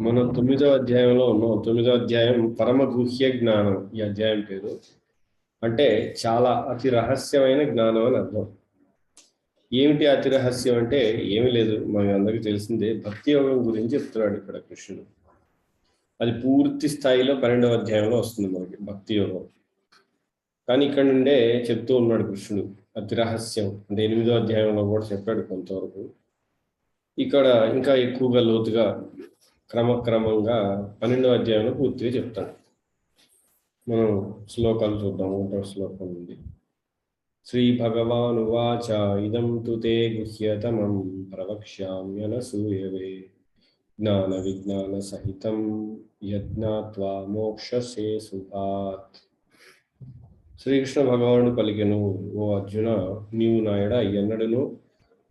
మనం తొమ్మిదో అధ్యాయంలో ఉన్నాం. తొమ్మిదో అధ్యాయం పరమ గుహ్య జ్ఞానం. ఈ అధ్యాయం పేరు అంటే చాలా అతి రహస్యమైన జ్ఞానం అని అర్థం. ఏమిటి అతి రహస్యం అంటే ఏమీ లేదు. మనకి అందరికీ తెలిసిందే. భక్తి యోగం గురించి చెప్తున్నాడు ఇక్కడ కృష్ణుడు. అది పూర్తి స్థాయిలో పన్నెండవ అధ్యాయంలో వస్తుంది మనకి భక్తి యోగం. కానీ ఇక్కడ నుండే చెప్తూ ఉన్నాడు కృష్ణుడు. అతి రహస్యం అంటే ఎనిమిదో అధ్యాయంలో కూడా చెప్పాడు కొంతవరకు. ఇక్కడ ఇంకా ఎక్కువగా లోతుగా క్రమక్రమంగా పన్నెండవ అధ్యాయంలో పూర్తిగా చెప్తాను. మనం శ్లోకాలు చూద్దాం ఒకటో శ్లోకం ఉంది శ్రీ భగవాను వాచ ఇదం తు తే గుహ్యతమం ప్రవక్ష్యామ్యనసూయవే జ్ఞాన విజ్ఞాన సహితం యజ్ఞాత్వా మోక్షసే సుభాత్. శ్రీకృష్ణ భగవానుడు పలికెను ఓ అర్జున నీవు నాయడ ఎన్నడను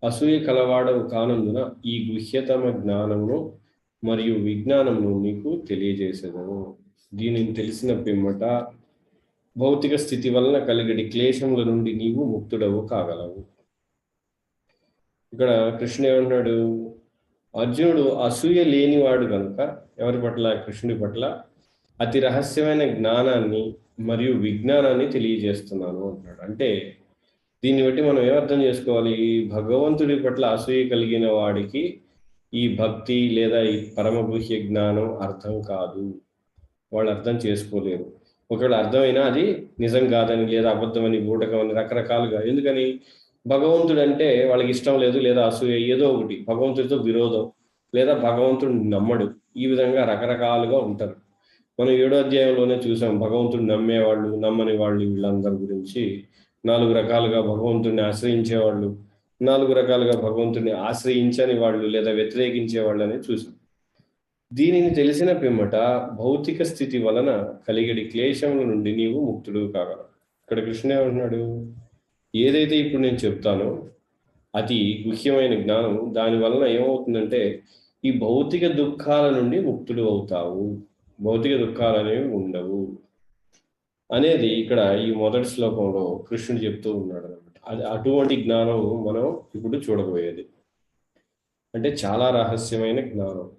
అసూయ కలవాడవు కానందున ఈ గుహ్యతమ జ్ఞానమును మరియు విజ్ఞానమును నీకు తెలియజేసేదను. దీనిని తెలిసిన పిమ్మట భౌతిక స్థితి వలన కలిగడి క్లేశముల నుండి నీవు ముక్తుడవు కాగలవు. ఇక్కడ కృష్ణ ఏమంటున్నాడు? అర్జునుడు అసూయ లేనివాడు కనుక ఎవరి పట్ల? కృష్ణుడి పట్ల అతి రహస్యమైన జ్ఞానాన్ని మరియు విజ్ఞానాన్ని తెలియజేస్తున్నాను అంటున్నాడు. అంటే దీన్ని బట్టి మనం ఏమర్థం చేసుకోవాలి? భగవంతుడి పట్ల అసూయ కలిగిన వాడికి ఈ భక్తి లేదా ఈ పరమగుహ్య జ్ఞానం అర్థం కాదు. వాళ్ళు అర్థం చేసుకోలేరు. ఒకవేళ అర్థమైనా అది నిజం కాదని లేదా అబద్ధమని బూటకమని రకరకాలుగా ఎందుకని? భగవంతుడు అంటే వాళ్ళకి ఇష్టం లేదు లేదా అసూయ ఏదో ఒకటి. భగవంతుడితో విరోధం లేదా భగవంతుడు నమ్మడు. ఈ విధంగా రకరకాలుగా ఉంటారు. మనం ఏడో అధ్యాయంలోనే చూసాం భగవంతుడు నమ్మేవాళ్ళు నమ్మని వాళ్ళు వీళ్ళందరి గురించి. నాలుగు రకాలుగా భగవంతుడిని ఆశ్రయించే వాళ్ళు నాలుగు రకాలుగా భగవంతుని ఆశ్రయించని వాళ్ళు లేదా వ్యతిరేకించే వాళ్ళని చూసాం. దీనిని తెలిసిన పిమ్మట భౌతిక స్థితి వలన కలిగడి క్లేశముల నుండి నీవు ముక్తుడు కాగలవు. ఇక్కడ కృష్ణ ఏమంటున్నాడు? ఏదైతే ఇప్పుడు నేను చెప్తానో అతి గుహ్యమైన జ్ఞానం దాని వలన ఏమవుతుందంటే ఈ భౌతిక దుఃఖాల నుండి ముక్తుడు అవుతావు. భౌతిక దుఃఖాలు అనేవి ఉండవు. అనేది ఇక్కడ ఈ మొదటి శ్లోకంలో కృష్ణుడు చెప్తూ ఉన్నాడు అనమాట అది అటువంటి జ్ఞానం మనం ఇప్పుడు చూడబోయేది. అంటే చాలా రహస్యమైన జ్ఞానం.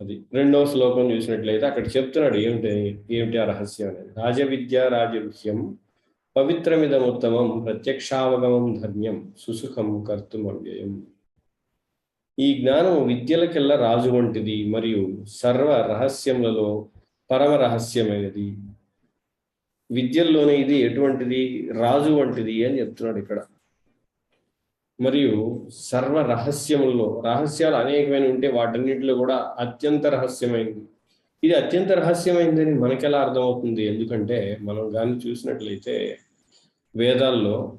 అది రెండవ శ్లోకం చూసినట్లయితే అక్కడ చెప్తున్నాడు ఏమిటి ఏమిటి ఆ రహస్యం అనేది? రాజవిద్య రాజవిహ్యం పవిత్రమిదముత్తమం ప్రత్యక్షావగమం ధర్మ్యం సుసుఖం కర్తుం అవ్యయం. ఈ జ్ఞానం విద్యలకెల్లా రాజు వంటిది మరియు సర్వ రహస్యములలో పరమ రహస్యమైనది. విద్యల్లోనే ఇది ఎటువంటిది? రాజు వంటిది అని చెప్తున్నాడు ఇక్కడ. మరియు సర్వ రహస్యముల్లో రహస్యాలు అనేకమైన ఉంటే వాటన్నిటిలో కూడా అత్యంత రహస్యమైనది ఇది అత్యంత రహస్యమైందని మనకెలా అర్థమవుతుంది? ఎందుకంటే మనం కానీ చూసినట్లయితే వేదాల్లో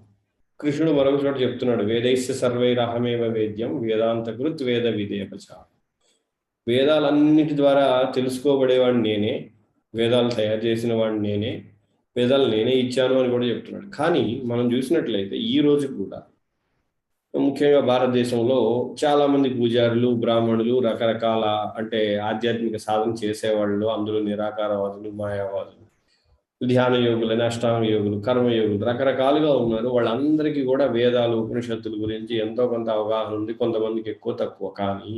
కృష్ణుడు మరొక చోట చెప్తున్నాడు వేదైస్య సర్వైరహమేవ వేద్యం వేదాంత కృత్ వేద విధేయపచ. వేదాలన్నిటి ద్వారా తెలుసుకోబడేవాడిని నేనే వేదాలు తయారు చేసిన వాడిని నేనే వేదాలు నేనే ఇచ్చాను అని కూడా చెప్తున్నాడు. కానీ మనం చూసినట్లయితే ఈ రోజు కూడా ముఖ్యంగా భారతదేశంలో చాలా మంది పూజారులు బ్రాహ్మణులు రకరకాల అంటే ఆధ్యాత్మిక సాధన చేసేవాళ్ళు అందులో నిరాకారవాదులు మాయావాదులు ధ్యాన యోగులు అష్టాంగ యోగులు కర్మయోగులు రకరకాలుగా ఉన్నారు. వాళ్ళందరికీ కూడా వేదాలు ఉపనిషత్తుల గురించి ఎంతో కొంత అవగాహన ఉంది. కొంతమందికి ఎక్కువ తక్కువ. కానీ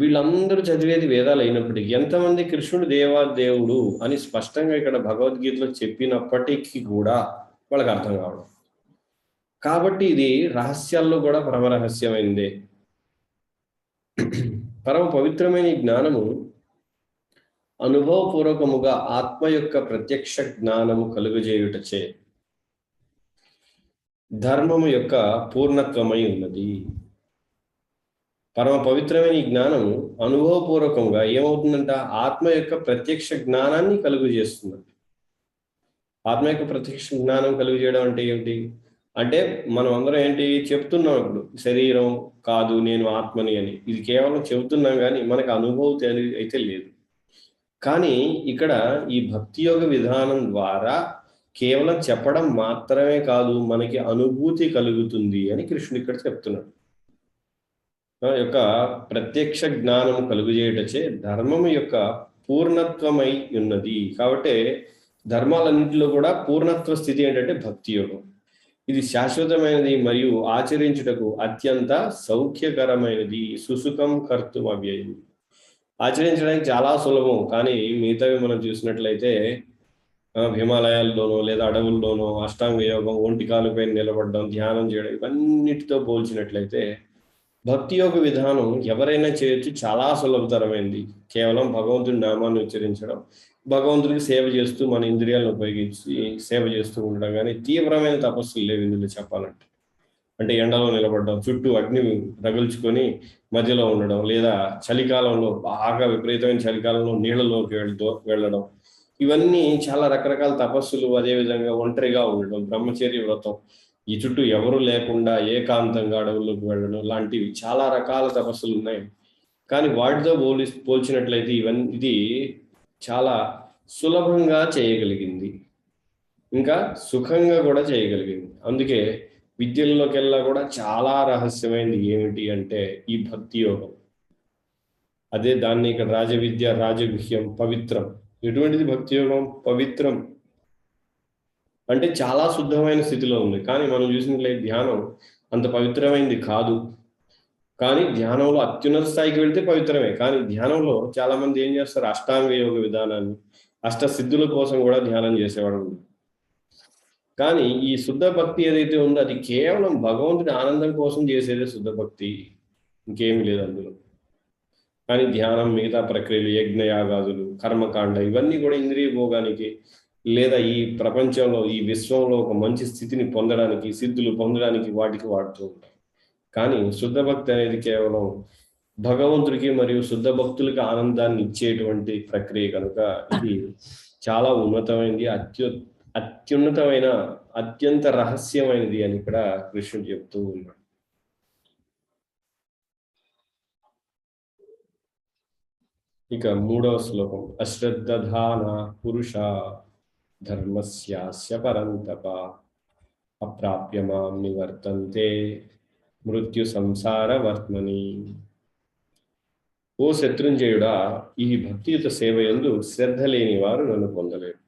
వీళ్ళందరూ చదివేది వేదాలు అయినప్పటికీ ఎంతమంది కృష్ణుడు దేవా దేవుడు అని స్పష్టంగా ఇక్కడ భగవద్గీతలో చెప్పినప్పటికీ కూడా వాళ్ళకి అర్థం కావడం. కాబట్టి ఇది రహస్యాల్లో కూడా పరమ రహస్యమైందే. పరమ పవిత్రమైన ఈ జ్ఞానము అనుభవపూర్వకముగా ఆత్మ యొక్క ప్రత్యక్ష జ్ఞానము కలుగజేయుటచే ధర్మము యొక్క పూర్ణత్వమై ఉన్నది. పరమ పవిత్రమైన ఈ జ్ఞానము అనుభవపూర్వకంగా ఏమవుతుందంట ఆత్మ యొక్క ప్రత్యక్ష జ్ఞానాన్ని కలుగు చేస్తుందండి ఆత్మ యొక్క ప్రత్యక్ష జ్ఞానం కలుగు చేయడం అంటే ఏమిటి? అంటే మనం అందరం ఏంటి? చెప్తున్నాం ఇప్పుడు శరీరం కాదు నేను ఆత్మని అని. ఇది కేవలం చెబుతున్నాం కానీ మనకు అనుభవం అయితే లేదు. కానీ ఇక్కడ ఈ భక్తి యోగ విధానం ద్వారా కేవలం చెప్పడం మాత్రమే కాదు మనకి అనుభూతి కలుగుతుంది అని కృష్ణుడు ఇక్కడ చెప్తున్నాడు. యొక్క ప్రత్యక్ష జ్ఞానం కలుగుచేయటచే ధర్మం యొక్క పూర్ణత్వమై ఉన్నది. కాబట్టి ధర్మాలన్నింటిలో కూడా పూర్ణత్వ స్థితి ఏంటంటే భక్తి యోగం. ఇది శాశ్వతమైనది మరియు ఆచరించుటకు అత్యంత సౌఖ్యకరమైనది. సుసుఖం కర్తం అవ్యయం. ఆచరించడానికి చాలా సులభం. కానీ మిగతావి మనం చూసినట్లయితే హిమాలయాల్లోనో లేదా అడవుల్లోనో అష్టాంగ యోగం ఒంటి కాలుపై నిలబడడం ధ్యానం చేయడం ఇవన్నిటితో పోల్చినట్లయితే భక్తి యోగ విధానం ఎవరైనా చేయొచ్చు చాలా సులభతరమైంది. కేవలం భగవంతుడి నామాన్ని ఉచ్చరించడం భగవంతుడికి సేవ చేస్తూ మన ఇంద్రియాలను ఉపయోగించి సేవ చేస్తూ ఉండడం కానీ తీవ్రమైన తపస్సులు లేవు ఇందులో చెప్పాలంటే. అంటే ఎండలో నిలబడడం చుట్టూ అగ్ని రగుల్చుకొని మధ్యలో ఉండడం లేదా చలికాలంలో బాగా విపరీతమైన చలికాలంలో నీళ్ళలోకి వెళ్తూ వెళ్ళడం. ఇవన్నీ చాలా రకరకాల తపస్సులు అదేవిధంగా ఒంటరిగా ఉండడం బ్రహ్మచర్య వ్రతం ఈ చుట్టూ ఎవరు లేకుండా ఏకాంతంగా అడవుల్లోకి వెళ్ళడం లాంటివి చాలా రకాల తపస్సులు ఉన్నాయి. కానీ వాటితో పోలి పోల్చినట్లయితే ఇవన్నీ ఇది చాలా సులభంగా చేయగలిగింది. ఇంకా సుఖంగా కూడా చేయగలిగింది. అందుకే విద్యల్లోకెల్లా కూడా చాలా రహస్యమైనది ఏమిటి అంటే ఈ భక్తి యోగం అదే దాన్ని ఇక్కడ రాజవిద్య రాజగుహ్యం పవిత్రం. ఎటువంటిది భక్తి యోగం పవిత్రం. అంటే చాలా శుద్ధమైన స్థితిలో ఉంది. కానీ మనం చూసినట్లయితే ధ్యానం అంత పవిత్రమైనది కాదు. కానీ ధ్యానంలో అత్యున్నత స్థాయికి వెళ్తే పవిత్రమే. కానీ ధ్యానంలో చాలా మంది ఏం చేస్తారు? అష్టాంగ యోగ విధానాన్ని అష్ట సిద్ధుల కోసం కూడా ధ్యానం చేసేవాడు కానీ ఈ శుద్ధ భక్తి ఏదైతే ఉందో అది కేవలం భగవంతుడి ఆనందం కోసం చేసేదే శుద్ధ భక్తి. ఇంకేమీ లేదు అందులో. కానీ ధ్యానం మిగతా ప్రక్రియలు యజ్ఞయాగాదులు కర్మకాండ ఇవన్నీ కూడా ఇంద్రియ భోగానికి లేదా ఈ ప్రపంచంలో ఈ విశ్వంలో ఒక మంచి స్థితిని పొందడానికి సిద్ధులు పొందడానికి వాటికి వాడుతూ ఉంటారు కానీ శుద్ధ భక్తి అనేది కేవలం భగవంతుడికి మరియు శుద్ధ భక్తులకి ఆనందాన్ని ఇచ్చేటువంటి ప్రక్రియ కనుక ఇది చాలా ఉన్నతమైనది అత్యు అత్యున్నతమైన అత్యంత రహస్యమైనది అని ఇక్కడ కృష్ణుడు చెప్తూ ఉన్నాడు. ఇక మూడవ శ్లోకం అశ్రద్ధధాన పురుష ధర్మస్యాస్య పరంతప అప్రాప్య మాం నివర్తంతే మృత్యు సంసార వర్త్మని ఓ శత్రుంజయుడా ఈ భక్తియుత సేవ యందు శ్రద్ధ లేని వారు నన్ను పొందలేరు.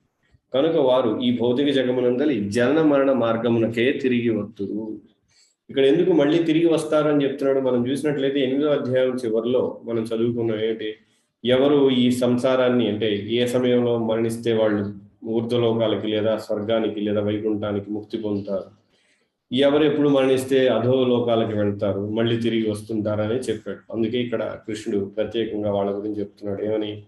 కనుక వారు ఈ భౌతిక జగమునందలి జనన మరణ మార్గమునకే తిరిగి వత్తురు. ఇక్కడ ఎందుకు మళ్ళీ తిరిగి వస్తారని చెప్తున్నాడు? మనం చూసినట్లయితే ఎనిమిదో అధ్యాయం చివరిలో మనం చదువుకున్నాం ఏంటి? ఎవరు ఈ సంసారాన్ని అంటే ఏ సమయంలో మరణిస్తే వాళ్ళు? ఊర్ధలోకాలకి లేదా స్వర్గానికి లేదా వైకుంఠానికి ముక్తి పొందుతారు. ఎవరెప్పుడు మరణిస్తే అధో లోకాలకి వెళ్తారు మళ్ళీ తిరిగి వస్తుంటారని చెప్పాడు. అందుకే ఇక్కడ కృష్ణుడు ప్రత్యేకంగా వాళ్ళ గురించి చెప్తున్నాడు. ఏమని?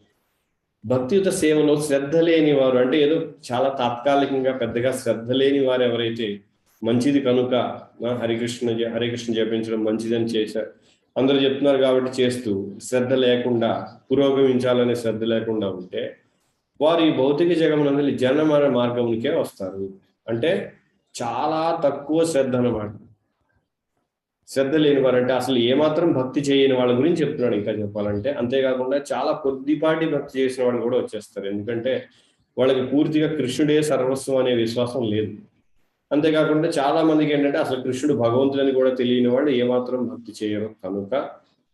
భక్తియుత సేవలో శ్రద్ధ లేని వారు అంటే ఏదో చాలా తాత్కాలికంగా పెద్దగా శ్రద్ధ లేని వారు ఎవరైతే మంచిది కనుక హరికృష్ణ హరికృష్ణ జపించడం మంచిదని చేశారు అందరూ చెప్తున్నారు కాబట్టి చేస్తూ శ్రద్ధ లేకుండా పురోగమించాలనే శ్రద్ధ లేకుండా ఉంటే వారు ఈ భౌతిక జగమునందలి జనమర మార్గమునికే వస్తారు. అంటే చాలా తక్కువ శ్రద్ధ అన్నమాట. శ్రద్ధ లేని వారంటే అసలు ఏమాత్రం భక్తి చేయని వాళ్ళ గురించి చెప్తున్నాడు ఇంకా చెప్పాలంటే. అంతేకాకుండా చాలా కొద్దిపాటి భక్తి చేసిన వాళ్ళు కూడా వచ్చేస్తారు. ఎందుకంటే వాళ్ళకి పూర్తిగా కృష్ణుడే సర్వస్వం అనే విశ్వాసం లేదు. అంతేకాకుండా చాలా మందికి ఏంటంటే అసలు కృష్ణుడు భగవంతుడని కూడా తెలియని వాళ్ళు ఏమాత్రం భక్తి చేయరు. కనుక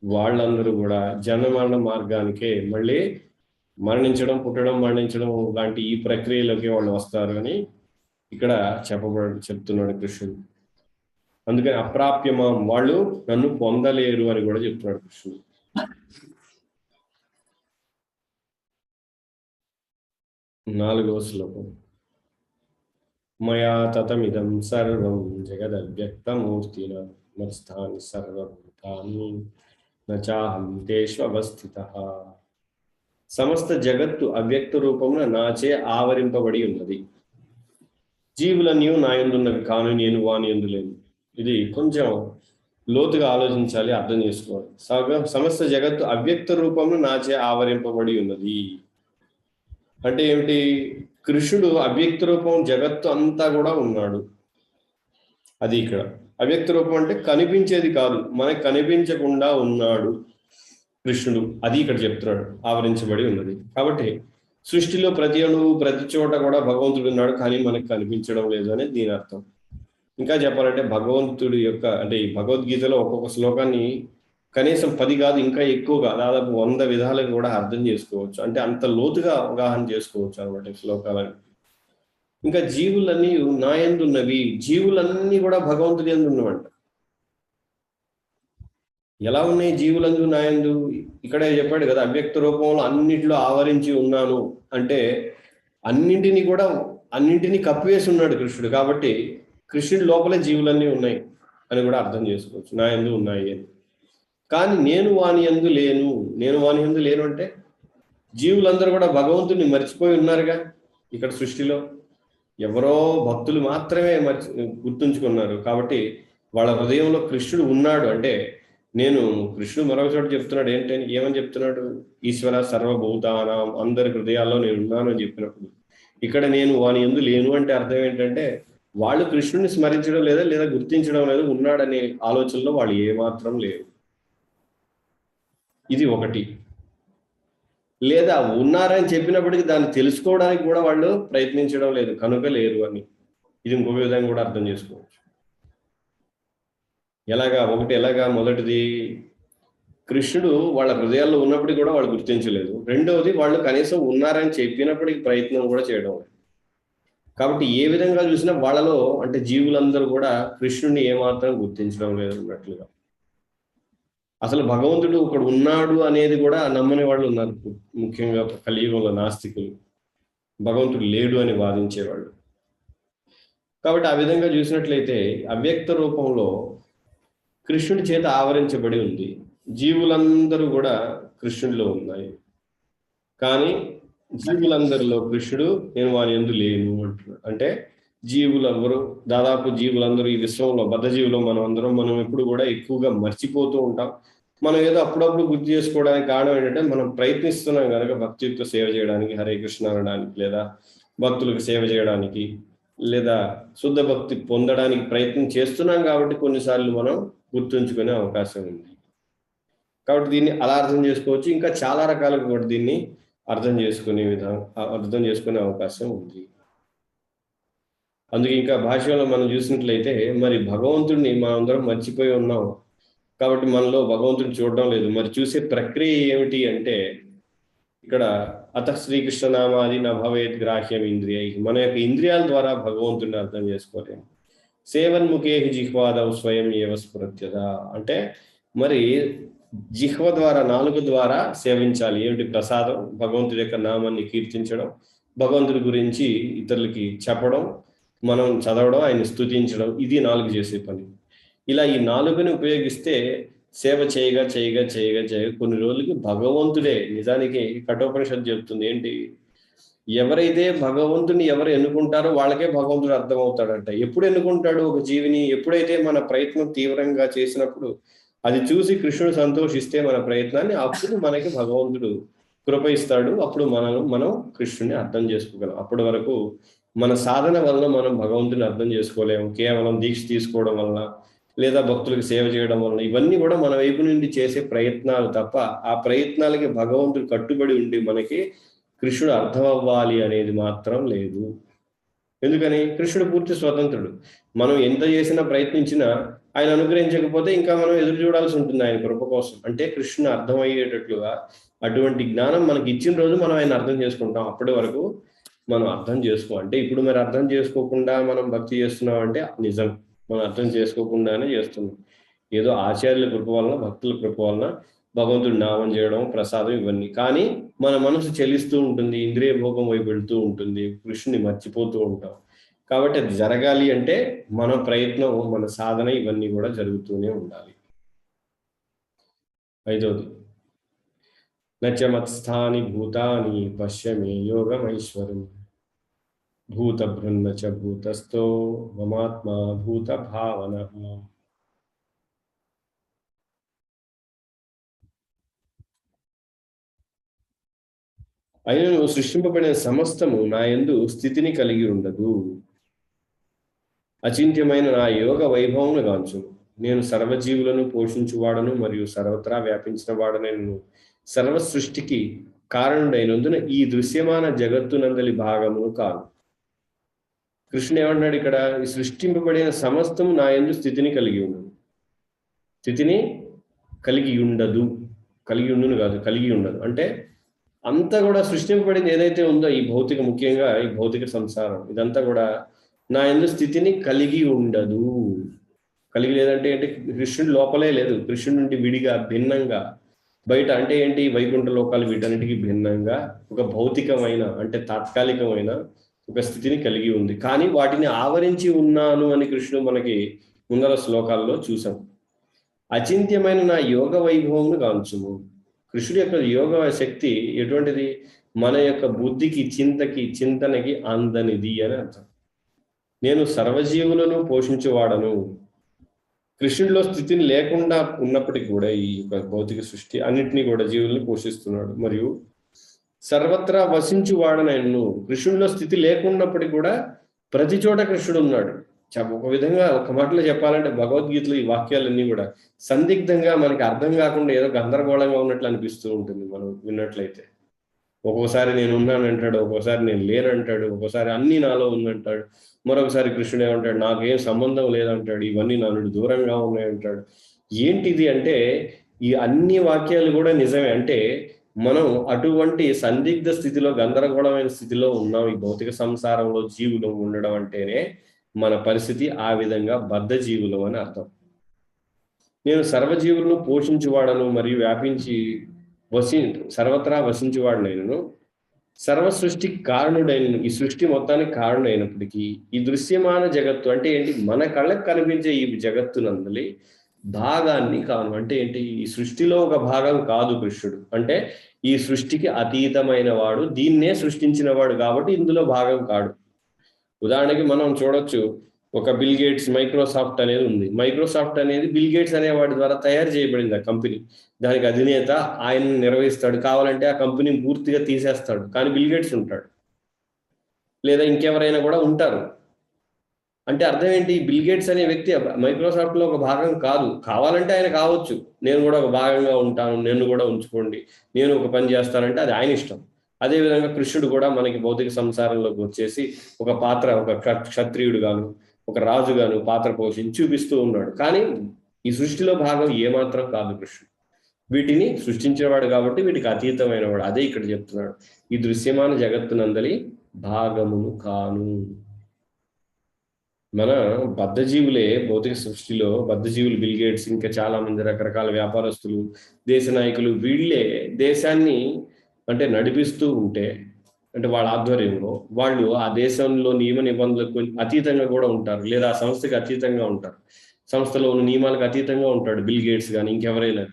వాళ్ళందరూ కూడా జనమరణ మార్గానికే మళ్ళీ మరణించడం పుట్టడం మరణించడం లాంటి ఈ ప్రక్రియలోకి వాళ్ళు వస్తారు అని ఇక్కడ చెప్పబడ చెప్తున్నాడు కృష్ణుడు. అందుకని అప్రాప్యమం వాళ్ళు నన్ను పొందలేరు అని కూడా చెప్తున్నాడు కృష్ణుడు. నాలుగవ శ్లోకం. మయా తతమిదం సర్వం జగదవ్యక్తమూర్తిన మత్స్థాని సర్వభూతాన్ని నాహం తేష్వస్థిత సమస్త జగత్తు అవ్యక్త రూపమున నాచే ఆవరింపబడి ఉన్నది. జీవులన్నీ నా ఎందున్నవి కాను నేను వాని ఎందులేను ఇది కొంచెం లోతుగా ఆలోచించాలి అర్థం చేసుకోవాలి. సగ సమస్త జగత్తు అవ్యక్త రూపంలో నాచే ఆవరింపబడి ఉన్నది. అంటే ఏమిటి? కృష్ణుడు అవ్యక్త రూపం జగత్తు అంతా కూడా ఉన్నాడు. అది ఇక్కడ. అవ్యక్త రూపం అంటే కనిపించేది కాదు. మనకు కనిపించకుండా ఉన్నాడు. కృష్ణుడు. అది ఇక్కడ చెప్తున్నాడు. ఆవరించబడి ఉన్నది. కాబట్టి సృష్టిలో ప్రతి అణువు ప్రతి చోట కూడా భగవంతుడు ఉన్నాడు కానీ మనకు కనిపించడం లేదు అనేది దీని అర్థం. ఇంకా చెప్పాలంటే భగవంతుడి యొక్క అంటే ఈ భగవద్గీతలో ఒక్కొక్క శ్లోకాన్ని కనీసం పది కాదు ఇంకా ఎక్కువగా దాదాపు వంద విధాలుగా కూడా అర్థం చేసుకోవచ్చు. అంటే అంత లోతుగా అవగాహన చేసుకోవచ్చు అనమాట శ్లోకాలని ఇంకా జీవులన్నీ నా ఎందున్నవి జీవులన్నీ కూడా భగవంతుడి ఎందు ఉన్నవంట. ఎలా ఉన్నాయి జీవులందు నాయందు? ఇక్కడే చెప్పాడు కదా అవ్యక్త రూపంలో అన్నింటిలో ఆవరించి ఉన్నాను అంటే అన్నింటినీ కూడా అన్నింటినీ కప్పివేసి ఉన్నాడు కృష్ణుడు కాబట్టి కృష్ణుడి లోపలే జీవులన్నీ ఉన్నాయి అని కూడా అర్థం చేసుకోవచ్చు. నా ఎందు ఉన్నాయి అని. కానీ నేను వాని ఎందు లేను. నేను వాని ఎందు లేను అంటే జీవులందరూ కూడా భగవంతుని మర్చిపోయి ఉన్నారుగా ఇక్కడ సృష్టిలో. ఎవరో భక్తులు మాత్రమే మర్చి గుర్తుంచుకున్నారు కాబట్టి వాళ్ళ హృదయంలో కృష్ణుడు ఉన్నాడు అంటే నేను కృష్ణుడు మరొక చోట చెప్తున్నాడు ఏంటని ఏమని చెప్తున్నాడు? ఈశ్వర సర్వభూతానం అందరి హృదయాల్లో నేను ఉన్నాను అని చెప్పినప్పుడు. ఇక్కడ నేను వాని ఎందు లేను అంటే అర్థం ఏంటంటే వాళ్ళు కృష్ణుడిని స్మరించడం లేదా లేదా గుర్తించడం లేదు ఉన్నాడనే ఆలోచనలో వాళ్ళు ఏమాత్రం లేరు. ఇది ఒకటి. లేదా ఉన్నారని చెప్పినప్పటికీ దాన్ని తెలుసుకోవడానికి కూడా వాళ్ళు ప్రయత్నించడం లేదు కనుక లేరు అని. ఇది ఇంకొక విధంగా కూడా అర్థం చేసుకోవచ్చు. ఎలాగా ఒకటి ఎలాగా మొదటిది? కృష్ణుడు వాళ్ళ హృదయాల్లో ఉన్నప్పటికీ కూడా వాళ్ళు గుర్తించలేదు. రెండవది వాళ్ళు కనీసం ఉన్నారని చెప్పినప్పటికీ ప్రయత్నం కూడా చేయడం. కాబట్టి ఏ విధంగా చూసినా వాళ్ళలో అంటే జీవులందరూ కూడా కృష్ణుడిని ఏమాత్రం గుర్తించడం లేదు అన్నట్లుగా. అసలు భగవంతుడు ఒకడు ఉన్నాడు అనేది కూడా నమ్మని వాళ్ళు ఉన్నారు. ముఖ్యంగా కలియుగంలో నాస్తికులు. భగవంతుడు లేడు అని వాదించేవాళ్ళు. కాబట్టి ఆ విధంగా చూసినట్లయితే అవ్యక్త రూపంలో కృష్ణుడి చేత ఆవరించబడి ఉంది. జీవులందరూ కూడా కృష్ణుడిలో ఉన్నాయి. కానీ జీవులందరిలో కృష్ణుడు నేను వాని ఎందు లేను అంటున్నాడు. అంటే జీవులందరూ దాదాపు జీవులందరూ ఈ విశ్వంలో బద్ధ జీవులో మనం అందరం మనం ఎప్పుడు కూడా ఎక్కువగా మర్చిపోతూ ఉంటాం. మనం ఏదో అప్పుడప్పుడు గుర్తు చేసుకోవడానికి కారణం ఏంటంటే మనం ప్రయత్నిస్తున్నాం కనుక భక్తియుక్త సేవ చేయడానికి హరే కృష్ణ అనడానికి లేదా భక్తులకు సేవ చేయడానికి లేదా శుద్ధ భక్తి పొందడానికి ప్రయత్నం చేస్తున్నాం కాబట్టి కొన్నిసార్లు మనం గుర్తుంచుకునే అవకాశం ఉంది. కాబట్టి దీన్ని అలా అర్థం చేసుకోవచ్చు. ఇంకా చాలా రకాలుగా కూడా దీన్ని అర్థం చేసుకునే విధానం అర్థం చేసుకునే అవకాశం ఉంది. అందుకే ఇంకా భాషలో మనం చూసినట్లయితే మరి భగవంతుడిని మనందరం మర్చిపోయి ఉన్నాం. కాబట్టి మనలో భగవంతుడిని చూడడం లేదు. మరి చూసే ప్రక్రియ ఏమిటి అంటే ఇక్కడ అత శ్రీకృష్ణ నామాది నా భవేత్ గ్రాహ్యం ఇంద్రియ. మన యొక్క ఇంద్రియాల ద్వారా భగవంతుడిని అర్థం చేసుకోలేము. సేవన్ముఖే జిహ్వాదవు స్వయం ఏవ స్ఫురత్యద. అంటే మరి జిహ్వ ద్వారా నాలుగు ద్వారా సేవించాలి. ఏమిటి ప్రసాదం? భగవంతుడి యొక్క నామాన్ని కీర్తించడం భగవంతుడి గురించి ఇతరులకి చెప్పడం మనం చదవడం ఆయన స్థుతించడం ఇది నాలుగు చేసే పని. ఇలా ఈ నాలుగుని ఉపయోగిస్తే సేవ చేయగా చేయగా చేయగా చేయగా కొన్ని రోజులకి భగవంతుడే నిజానికి కఠోపనిషత్తు చెప్తుంది. ఏంటి? ఎవరైతే భగవంతుని ఎవరు ఎన్నుకుంటారో వాళ్ళకే భగవంతుడు అర్థమవుతాడంట. ఎప్పుడు ఎన్నుకుంటాడు ఒక జీవిని? ఎప్పుడైతే మన ప్రయత్నం తీవ్రంగా చేసినప్పుడు అది చూసి కృష్ణుడు సంతోషిస్తే మన ప్రయత్నాన్ని అప్పుడు మనకి భగవంతుడు కృప ఇస్తాడు. అప్పుడు మనం మనం కృష్ణుని అర్థం చేసుకోగలం. అప్పటి వరకు మన సాధన వలన మనం భగవంతుని అర్థం చేసుకోలేము. కేవలం దీక్ష తీసుకోవడం వలన లేదా భక్తులకు సేవ చేయడం వలన ఇవన్నీ కూడా మన వైపు నుండి చేసే ప్రయత్నాలు తప్ప ఆ ప్రయత్నాలకి భగవంతుడు కట్టుబడి ఉండి మనకి కృష్ణుడు అర్థం అవ్వాలి అనేది మాత్రం లేదు. ఎందుకని? కృష్ణుడు పూర్తి స్వతంత్రుడు. మనం ఎంత చేసినా ప్రయత్నించినా ఆయన అనుగ్రహించకపోతే ఇంకా మనం ఎదురు చూడాల్సి ఉంటుంది ఆయన కృప కోసం. అంటే కృష్ణుని అర్థమయ్యేటట్లుగా అటువంటి జ్ఞానం మనకి ఇచ్చిన రోజు మనం ఆయన అర్థం చేసుకుంటాం. అప్పటి వరకు మనం అర్థం చేసుకో అంటే ఇప్పుడు మరి అర్థం చేసుకోకుండా మనం భక్తి చేస్తున్నాం అంటే నిజం. మనం అర్థం చేసుకోకుండానే చేస్తున్నాం. ఏదో ఆచార్యుల కృప వలన భక్తుల కృప వలన భగవంతుడు నామం చేయడం ప్రసాదం ఇవన్నీ. కానీ మన మనసు చెలిస్తూ ఉంటుంది ఇంద్రియ భోగం వైపు వెళుతూ ఉంటుంది కృష్ణుని మర్చిపోతూ ఉంటాం. కాబట్టి అది జరగాలి అంటే మన ప్రయత్నం మన సాధన ఇవన్నీ కూడా జరుగుతూనే ఉండాలి. ఐదవది నచమత్స్థాని భూతాని పశ్యమే యోగమైశ్వరం భూత బృంద చ భూతస్థో మమాత్మా భూత భావన అయినను సృష్టింపబడిన సమస్తము నా యందు స్థితిని కలిగి ఉండదు. అచింత్యమైన నా యోగ వైభవమును గాంచు. నేను సర్వజీవులను పోషించువాడను మరియు సర్వత్రా వ్యాపించిన వాడనను సర్వ సృష్టికి కారణుడైనందున ఈ దృశ్యమాన జగత్తునందలి భాగమును కాదు కృష్ణుడు ఏమన్నాడు ఇక్కడ? ఈ సృష్టింపబడిన సమస్తము నా ఎందు స్థితిని కలిగి ఉండదు స్థితిని కలిగి ఉండదు. కలిగి ఉండును కాదు కలిగి ఉండదు. అంటే అంతా కూడా సృష్టింపబడింది ఏదైతే ఉందో ఈ భౌతిక ముఖ్యంగా ఈ భౌతిక సంసారం ఇదంతా కూడా నా ఎందు స్థితిని కలిగి ఉండదు. కలిగి లేదంటే ఏంటి? కృష్ణుడి లోపలే లేదు. కృష్ణుడి నుండి విడిగా భిన్నంగా బయట అంటే ఏంటి? వైకుంఠ లోకాలు వీటన్నిటికీ భిన్నంగా ఒక భౌతికమైన అంటే తాత్కాలికమైన ఒక స్థితిని కలిగి ఉంది. కానీ వాటిని ఆవరించి ఉన్నాను అని కృష్ణుడు మనకి ముందర శ్లోకాల్లో చూసాం అచింత్యమైన నా యోగ వైభవమును కాంచుము కృష్ణుడి యొక్క యోగ శక్తి ఎటువంటిది? మన యొక్క బుద్ధికి చింతకి చింతనకి అందనిది అని అర్థం. నేను సర్వజీవులను పోషించేవాడను. కృష్ణుడిలో స్థితిని లేకుండా ఉన్నప్పటికీ కూడా ఈ యొక్క భౌతిక సృష్టి అన్నిటినీ కూడా జీవులను పోషిస్తున్నాడు. మరియు సర్వత్రా వసించువాడనైను కృష్ణుడిలో స్థితి లేకున్నప్పటికీ కూడా ప్రతి చోట కృష్ణుడు ఉన్నాడు. ఒక విధంగా ఒక మాటలో చెప్పాలంటే భగవద్గీతలో ఈ వాక్యాలన్నీ కూడా సందిగ్ధంగా మనకి అర్థం కాకుండా ఏదో గందరగోళంగా ఉన్నట్లు అనిపిస్తూ ఉంటుంది మనం విన్నట్లయితే. ఒక్కోసారి నేను ఉన్నాను అంటాడు ఒక్కోసారి నేను లేనంటాడు ఒక్కోసారి అన్ని నాలో ఉందంటాడు మరొకసారి కృష్ణుడు ఏమంటాడు నాకేం సంబంధం లేదంటాడు ఇవన్నీ నా నుండి దూరంగా ఉన్నాయంటాడు. ఏంటిది అంటే ఈ అన్ని వాక్యాలు కూడా నిజమే. అంటే మనం అటువంటి సందిగ్ధ స్థితిలో గందరగోళమైన స్థితిలో ఉన్నాం. ఈ భౌతిక సంసారంలో జీవులు ఉండడం అంటేనే మన పరిస్థితి ఆ విధంగా బద్ధ జీవులు అని అర్థం. నేను సర్వజీవులను పోషించువాడను మరియు వ్యాపించి వసి సర్వత్రా వసించువాడు సర్వ సృష్టికి కారణుడైన ఈ సృష్టి మొత్తానికి కారణుడైనప్పటికీ ఈ దృశ్యమాన జగత్తు అంటే ఏంటి? మన కళ్ళకు కనిపించే ఈ జగత్తునందలి భాగాన్ని కాను. అంటే ఏంటి? ఈ సృష్టిలో ఒక భాగం కాదు కృష్ణుడు. అంటే ఈ సృష్టికి అతీతమైన వాడు దీన్నే సృష్టించిన వాడు కాబట్టి ఇందులో భాగం కాడు. ఉదాహరణకి మనం చూడొచ్చు ఒక బిల్ గేట్స్ మైక్రోసాఫ్ట్ అనేది ఉంది. మైక్రోసాఫ్ట్ అనేది బిల్ గేట్స్ అనే వాడి ద్వారా తయారు చేయబడింది ఆ కంపెనీ. దానికి అధినేత ఆయన నిర్వహిస్తాడు. కావాలంటే ఆ కంపెనీని పూర్తిగా తీసేస్తాడు. కానీ బిల్ గేట్స్ ఉంటాడు. లేదా ఇంకెవరైనా కూడా ఉంటారు. అంటే అర్థం ఏంటి? బిల్ గేట్స్ అనే వ్యక్తి మైక్రోసాఫ్ట్లో ఒక భాగం కాదు. కావాలంటే ఆయన కావచ్చు. నేను కూడా ఒక భాగంగా ఉంటాను. నేను కూడా ఉంచుకోండి. నేను ఒక పని చేస్తానంటే అది ఆయన ఇష్టం. అదే విధంగా కృష్ణుడు కూడా మనకి భౌతిక సంసారంలోకి వచ్చేసి ఒక పాత్ర ఒక క్షత్రియుడు గాను ఒక రాజు గాను పాత్ర పోషించి చూపిస్తూ ఉన్నాడు. కానీ ఈ సృష్టిలో భాగం ఏమాత్రం కాదు కృష్ణుడు. వీటిని సృష్టించేవాడు కాబట్టి వీటికి అతీతమైన వాడు అదే ఇక్కడ చెప్తున్నాడు. ఈ దృశ్యమాన జగత్తునందలి భాగమును కాను. మన బద్ధజీవులే భౌతిక సృష్టిలో బద్ధజీవులు బిల్గేట్స్ ఇంకా చాలా మంది రకరకాల వ్యాపారస్తులు దేశ నాయకులు వీళ్ళే దేశాన్ని అంటే నడిపిస్తూ ఉంటే అంటే వాళ్ళ ఆధ్వర్యంలో వాళ్ళు ఆ దేశంలో నియమ నిబంధనలకు అతీతంగా కూడా ఉంటారు. లేదా ఆ సంస్థకి అతీతంగా ఉంటారు. సంస్థలో ఉన్న నియమాలకు అతీతంగా ఉంటాడు బిల్ గేట్స్ కానీ ఇంకెవరైనా.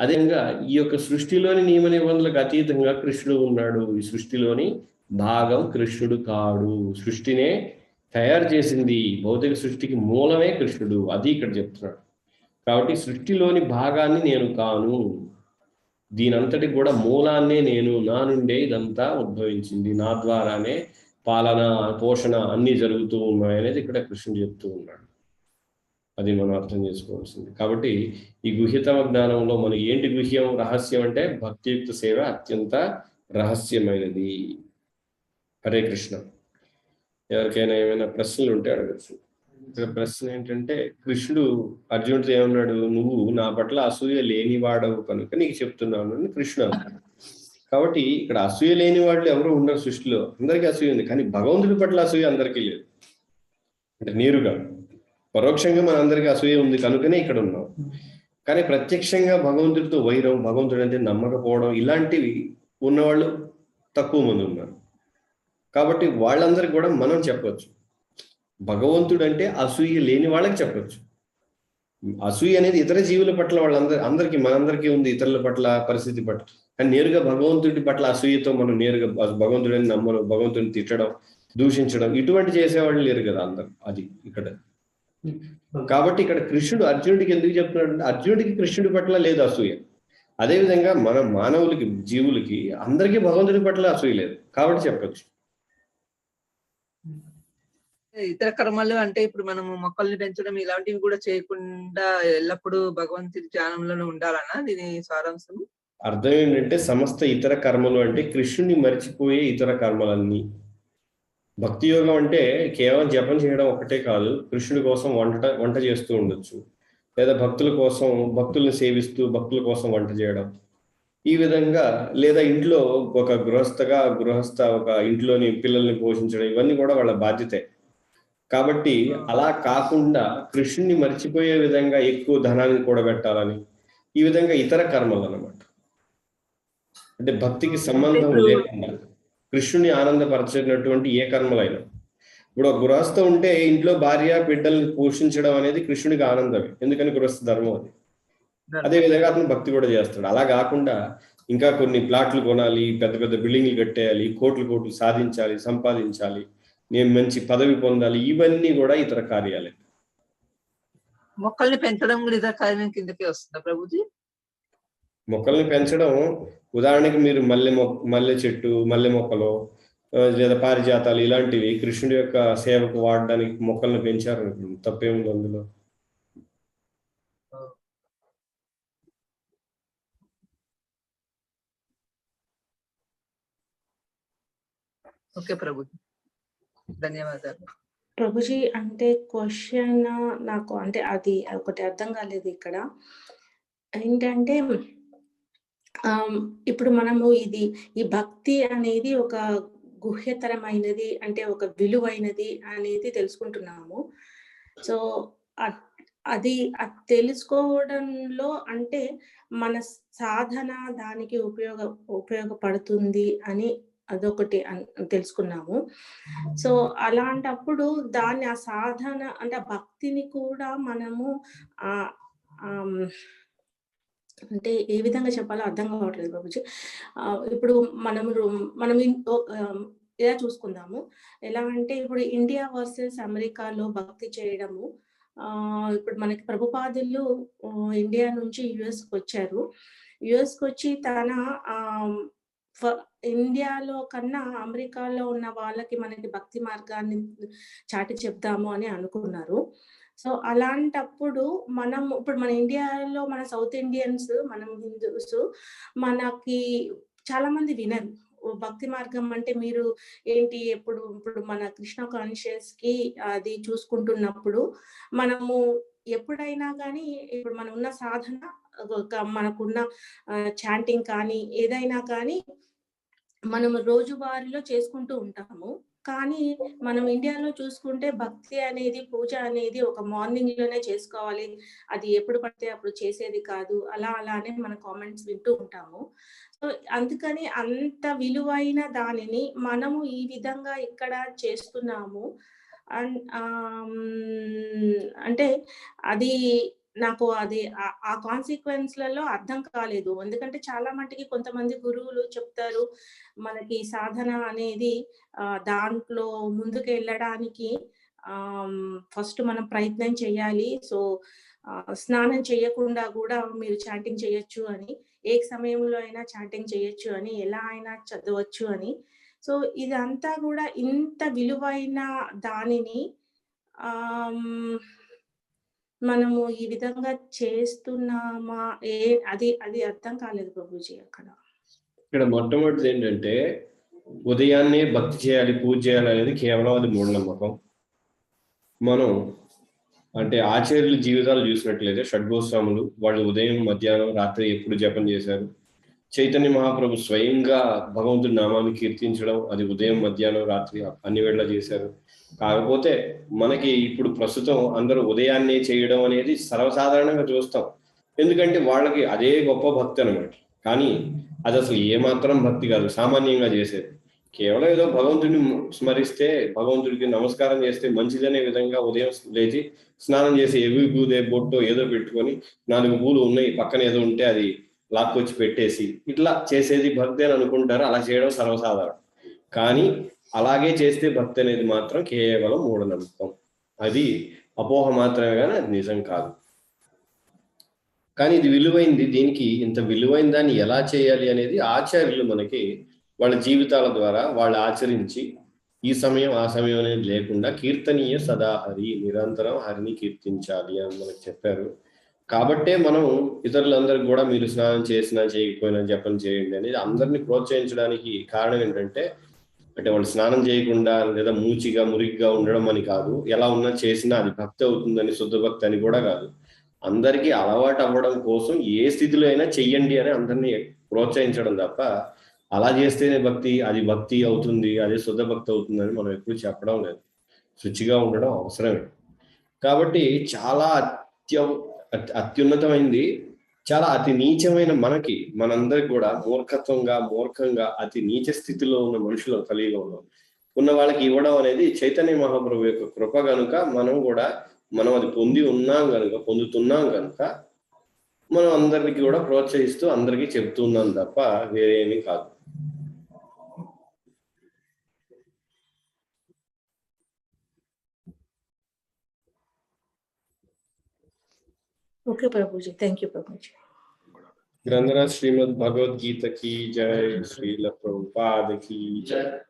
అదేవిధంగా ఈ యొక్క సృష్టిలోని నియమ నిబంధనలకు అతీతంగా కృష్ణుడు ఉన్నాడు. ఈ సృష్టిలోని భాగం కృష్ణుడు కాడు. సృష్టినే తయారు చేసింది. భౌతిక సృష్టికి మూలమే కృష్ణుడు. అది ఇక్కడ చెప్తున్నాడు. కాబట్టి సృష్టిలోని భాగాన్ని నేను కాను. దీనంతటి కూడా మూలాన్నే నేను నా నుండే ఇదంతా ఉద్భవించింది. నా ద్వారానే పాలన పోషణ అన్ని జరుగుతూ ఉన్నాయనేది ఇక్కడ కృష్ణుడు చెప్తూ ఉన్నాడు. అది మనం అర్థం చేసుకోవాల్సింది. కాబట్టి ఈ గుహ్యతమ జ్ఞానంలో మనకి ఏంటి గుహ్యం రహస్యం అంటే భక్తియుక్త సేవ అత్యంత రహస్యమైనది. హరే కృష్ణ. ఎవరికైనా ఏమైనా ప్రశ్నలు ఉంటే అడగచ్చు. ప్రశ్న ఏంటంటే కృష్ణుడు అర్జునుడితో ఏమన్నాడు? నువ్వు నా పట్ల అసూయ లేనివాడవు కనుక నీకు చెప్తున్నాను అని కృష్ణ కాబట్టి ఇక్కడ అసూయ లేని వాళ్ళు ఎవరు ఉండరు సృష్టిలో. అందరికీ అసూయ ఉంది. కానీ భగవంతుడి పట్ల అసూయ అందరికీ లేదు. అంటే నేరుగా. పరోక్షంగా మన అందరికీ అసూయ ఉంది కనుకనే ఇక్కడ ఉన్నాం. కానీ ప్రత్యక్షంగా భగవంతుడితో వైరం భగవంతుడు అంటే నమ్మకపోవడం ఇలాంటివి ఉన్నవాళ్ళు తక్కువ మంది ఉన్నారు. కాబట్టి వాళ్ళందరికీ కూడా మనం చెప్పవచ్చు భగవంతుడు అంటే అసూయ లేని వాళ్ళకి చెప్పొచ్చు. అసూయ అనేది ఇతర జీవుల పట్ల వాళ్ళందరి అందరికీ మనందరికీ ఉంది ఇతరుల పట్ల పరిస్థితి పట్ల. కానీ నేరుగా భగవంతుడి పట్ల అసూయతో మనం నేరుగా భగవంతుడిని నమ్మడం భగవంతుడిని తిట్టడం దూషించడం ఇటువంటి చేసేవాళ్ళు లేరు కదా అందరు. అది ఇక్కడ. కాబట్టి ఇక్కడ కృష్ణుడు అర్జునుడికి ఎందుకు చెప్తున్నాడు అంటే అర్జునుడికి కృష్ణుడి పట్ల లేదు అసూయ. అదేవిధంగా మన మానవులకి జీవులకి అందరికీ భగవంతుడి పట్ల అసూయ లేదు. కాబట్టి చెప్పచ్చు. ఇతర కర్మలు అంటే ఇప్పుడు మనము మొక్కల్ని పెంచడం ఇలాంటివి కూడా చేయకుండా ఎల్లప్పుడూ భగవంతుడి ధ్యానంలోనే ఉండాలన్నా దీని సారాంశం అర్థం ఏంటంటే సమస్త ఇతర కర్మలు అంటే కృష్ణుని మరిచిపోయే ఇతర కర్మలన్నీ. భక్తి యోగం అంటే కేవలం జపం చేయడం ఒకటే కాదు కృష్ణుడి కోసం వంట వంట చేస్తూ ఉండొచ్చు. లేదా భక్తుల కోసం భక్తుల్ని సేవిస్తూ భక్తుల కోసం వంట చేయడం. ఈ విధంగా లేదా ఇంట్లో ఒక గృహస్థగా గృహస్థ ఒక ఇంట్లోని పిల్లల్ని పోషించడం ఇవన్నీ కూడా వాళ్ళ బాధ్యతే. కాబట్టి అలా కాకుండా కృష్ణుని మర్చిపోయే విధంగా ఎక్కువ ధనాన్ని కూడబెట్టాలని ఈ విధంగా ఇతర కర్మలు అన్నమాట. అంటే భక్తికి సంబంధం లేకుండా కృష్ణుని ఆనందపరచినటువంటి ఏ కర్మలైనా. ఇప్పుడు ఒక గృహస్థ ఉంటే ఇంట్లో భార్య బిడ్డల్ని పోషించడం అనేది కృష్ణుడికి ఆనందమే. ఎందుకని గృహస్థ ధర్మం అది? అదే విధంగా అతను భక్తి కూడా చేస్తాడు. అలా కాకుండా ఇంకా కొన్ని ప్లాట్లు కొనాలి పెద్ద పెద్ద బిల్డింగ్లు కట్టేయాలి కోట్లు కోట్లు సాధించాలి సంపాదించాలి. నేను మంచి పదవి పొందాలి. ఇవన్నీ కూడా ఇతర కార్యాలే మొక్కల్ని పెంచడం కూడా ఇతర కార్యం కిందకే వస్తుందా ప్రభుజీ? మొక్కల్ని పెంచడం ఉదాహరణకి మీరు మల్లె మొ మల్లె చెట్టు మల్లె మొక్కలు లేదా పారిజాతాలు ఇలాంటివి కృష్ణుడి యొక్క సేవకు వాడడానికి మొక్కల్ని పెంచారు తప్పేముంది అందులో. ఓకే ప్రభుజీ. ధన్యవాదాలు. ప్రభుజీ అంటే క్వశ్చన్ నాకు అంటే అది ఒకటి అర్థం కాలేదు ఇక్కడ. ఏంటంటే ఇప్పుడు మనము ఇది ఈ భక్తి అనేది ఒక గుహ్యతరమైనది అంటే ఒక విలువైనది అనేది తెలుసుకుంటున్నాము. సో అది అది తెలుసుకోవడంలో అంటే మన సాధన దానికి ఉపయోగ ఉపయోగపడుతుంది అని అదొకటి తెలుసుకున్నాము. సో అలాంటప్పుడు దాన్ని ఆ సాధన అంటే ఆ భక్తిని కూడా మనము అంటే ఏ విధంగా చెప్పాలో అర్థం కావట్లేదు బాబుజీ. ఇప్పుడు మనము మనం ఇలా చూసుకుందాము? ఎలా అంటే ఇప్పుడు ఇండియా వర్సెస్ అమెరికాలో భక్తి చేయడము ఆ, ఇప్పుడు మనకి ప్రభుపాదులు ఇండియా నుంచి యుఎస్కి వచ్చారు యుఎస్కి వచ్చి తన ఇండియాలో కన్నా అమెరికాలో ఉన్న వాళ్ళకి మనకి భక్తి మార్గాన్ని చాటి చెప్దాము అని అనుకున్నారు. సో అలాంటప్పుడు మనం ఇప్పుడు మన ఇండియాలో మన సౌత్ ఇండియన్స్ మనం హిందూస్ మనకి చాలా మంది వినరు. భక్తి మార్గం అంటే మీరు ఏంటి ఎప్పుడు ఇప్పుడు మన కృష్ణ కాన్షియస్కి అది చూసుకుంటున్నప్పుడు మనము ఎప్పుడైనా కానీ ఇప్పుడు మనం ఉన్న సాధన మనకున్న చాంటింగ్ కానీ ఏదైనా కానీ మనం రోజువారీలో చేసుకుంటూ ఉంటాము. కానీ మనం ఇండియాలో చూసుకుంటే భక్తి అనేది పూజ అనేది ఒక మార్నింగ్లోనే చేసుకోవాలి. అది ఎప్పుడు పడితే అప్పుడు చేసేది కాదు. అలా అలానే మన కామెంట్స్ వింటూ ఉంటాము. సో అందుకని అంత విలువైన దానిని మనము ఈ విధంగా ఇక్కడ చేస్తున్నాము. అండ్ అంటే అది నాకు అది ఆ- ఆ కాన్సిక్వెన్స్లలో అర్థం కాలేదు. ఎందుకంటే చాలా మటుకి కొంతమంది గురువులు చెప్తారు మనకి సాధన అనేది దాంట్లో ముందుకు వెళ్ళడానికి ఫస్ట్ మనం ప్రయత్నం చేయాలి. సో స్నానం చేయకుండా కూడా మీరు చాటింగ్ చేయొచ్చు అని ఏ సమయంలో అయినా చాటింగ్ చేయొచ్చు అని ఎలా అయినా చదవచ్చు అని. సో ఇదంతా కూడా ఇంత విలువైన దానిని మనము ఈ విధంగా చేస్తున్నామా? ఏ అది అది అర్థం కాలేదు ప్రభుజీ అక్కడ. ఇక్కడ మొట్టమొదటిది ఏంటంటే ఉదయాన్నే భక్తి చేయాలి పూజ చేయాలి అనేది కేవలం అది మూఢనమ్మకం మనం అంటే ఆచార్యుల జీవితాలు చూసినట్లయితే షడ్గోస్వాములు వాళ్ళు ఉదయం మధ్యాహ్నం రాత్రి ఎప్పుడు జపం చేశారు? చైతన్య మహాప్రభు స్వయంగా భగవంతుడి నామాన్ని కీర్తించడం అది ఉదయం మధ్యాహ్నం రాత్రి అన్ని వేళ చేశారు. కాకపోతే మనకి ఇప్పుడు ప్రస్తుతం అందరూ ఉదయాన్నే చేయడం అనేది సర్వసాధారణంగా చూస్తాం. ఎందుకంటే వాళ్ళకి అదే గొప్ప భక్తి అనమాట కానీ అది అసలు ఏమాత్రం భక్తి కాదు సామాన్యంగా చేసేది. కేవలం ఏదో భగవంతుడిని స్మరిస్తే భగవంతుడికి నమస్కారం చేస్తే మంచిదనే విధంగా ఉదయం లేచి స్నానం చేసి ఎవి పూదే బొట్టు ఏదో పెట్టుకొని నాలుగు పూలు ఉన్నాయి పక్కన ఏదో ఉంటే అది లాక్కొచ్చి పెట్టేసి ఇట్లా చేసేది భక్తి అని అనుకుంటారు అలా చేయడం సర్వసాధారణం. కానీ అలాగే చేస్తే భక్తి అనేది మాత్రం కేవలం మూఢనమ్మకం. అది అపోహ మాత్రమే కానీ అది నిజం కాదు. కానీ ఇది విలువైంది దీనికి ఇంత విలువైన దాన్ని ఎలా చేయాలి అనేది ఆచార్యులు మనకి వాళ్ళ జీవితాల ద్వారా వాళ్ళు ఆచరించి ఈ సమయం ఆ సమయం అనేది లేకుండా కీర్తనీయ సదా హరి నిరంతరం హరిని కీర్తించాలి అని మనకు చెప్పారు. కాబట్టే మనం ఇతరులందరికీ కూడా మీరు స్నానం చేసినా చేయకపోయినా జపం చేయండి అనేది అందరినీ ప్రోత్సహించడానికి కారణం ఏంటంటే అంటే వాళ్ళు స్నానం చేయకుండా లేదా మూచిగా మురికిగా ఉండడం అని కాదు. ఎలా ఉన్నా చేసినా అది భక్తి అవుతుందని శుద్ధ భక్తి అని కూడా కాదు. అందరికీ అలవాటు అవ్వడం కోసం ఏ స్థితిలో అయినా చెయ్యండి అని అందరినీ ప్రోత్సహించడం తప్ప అలా చేస్తేనే భక్తి అది భక్తి అవుతుంది అదే శుద్ధ భక్తి అవుతుంది అని మనం ఎప్పుడు చెప్పడం లేదు. శుచిగా ఉండడం అవసరమే. కాబట్టి చాలా అత్య అత్యున్నతమైంది. చాలా అతి నీచమైన మనకి మనందరికి కూడా మూర్ఖత్వంగా మూర్ఖంగా అతి నీచ స్థితిలో ఉన్న మనుషులు కలియుగంలో ఉన్న వాళ్ళకి ఇవ్వడం అనేది చైతన్య మహాప్రభు యొక్క కృప కనుక మనం కూడా మనం అది పొంది ఉన్నాం కనుక పొందుతున్నాం కనుక మనం అందరికి కూడా ప్రోత్సహిస్తూ అందరికీ చెప్తున్నాం తప్ప okay Prabhu ji thank you Prabhu ji ग्रंथराज Shrimad Bhagavad Gita की जय श्री प्रभुपाद की जय।